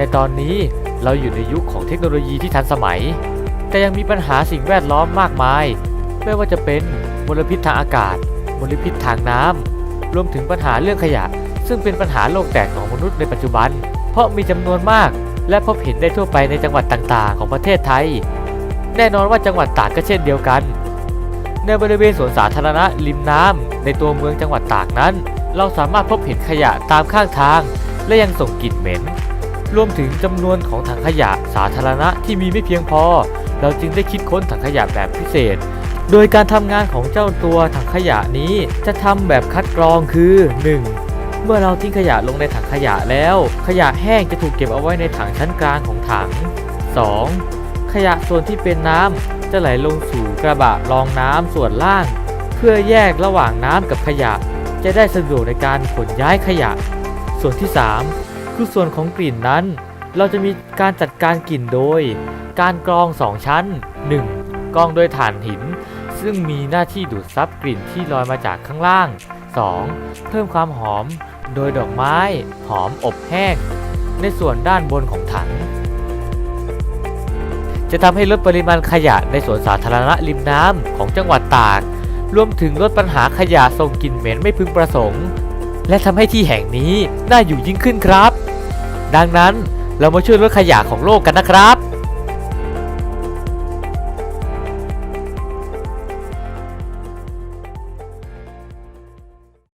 ในตอนนี้เราอยู่ในยุคของเทคโนโลยีที่ทันสมัย แต่ยังมีปัญหาสิ่งแวดล้อมมากมาย ไม่ว่าจะเป็นมลพิษทางอากาศ มลพิษทางน้ำรวมถึงปัญหาเรื่องขยะ ซึ่งเป็นปัญหาโลกแตกของมนุษย์ในปัจจุบัน เพราะมีจำนวนมาก และพบเห็นได้ทั่วไปในจังหวัดต่างๆ ของประเทศไทย แน่นอนว่าจังหวัดตากก็เช่นเดียวกัน ในบริเวณสวนสาธารณะริมน้ำในตัวเมืองจังหวัดตากนั้น เราสามารถพบเห็นขยะตามข้างทาง และยังส่งกลิ่นเหม็น รวมถึงจำนวนของถังขยะสาธารณะที่มีไม่เพียงพอ เราจึงได้คิดค้นถังขยะแบบพิเศษ โดยการทำงานของเจ้าตัวถังขยะนี้จะทำแบบคัดกรองคือ 1. เมื่อเราทิ้งขยะลงในถังขยะแล้ว ขยะแห้งจะถูกเก็บเอาไว้ในถังชั้นกลางของถัง 2. ขยะส่วนที่เป็นน้ำจะไหลลงสู่กระบะรองน้ำส่วนล่าง เพื่อแยกระหว่างน้ำกับขยะ จะได้สะดวกในการขนย้ายขยะ ส่วนที่ 3 คือส่วนของกลิ่นนั้น เราจะมีการจัดการกลิ่นโดย การกรอง 2 ชั้น 1. กรองโดยถ่านหิน ซึ่งมีหน้าที่ดูดซับกลิ่นที่ลอยมาจากข้างล่าง 2. เพิ่มความหอมโดยดอกไม้ หอมอบแห้ง ในส่วนด้านบนของถัง จะทำให้ลดปริมาณขยะในสวนสาธารณะริมน้ำของจังหวัดตาก รวมถึงลดปัญหาขยะส่งกลิ่นเหม็นไม่พึงประสงค์ และทำให้ที่แห่งนี้น่าอยู่ยิ่งขึ้นครับ ดังนั้นเรามาช่วยลดขยะของโลกกันนะครับ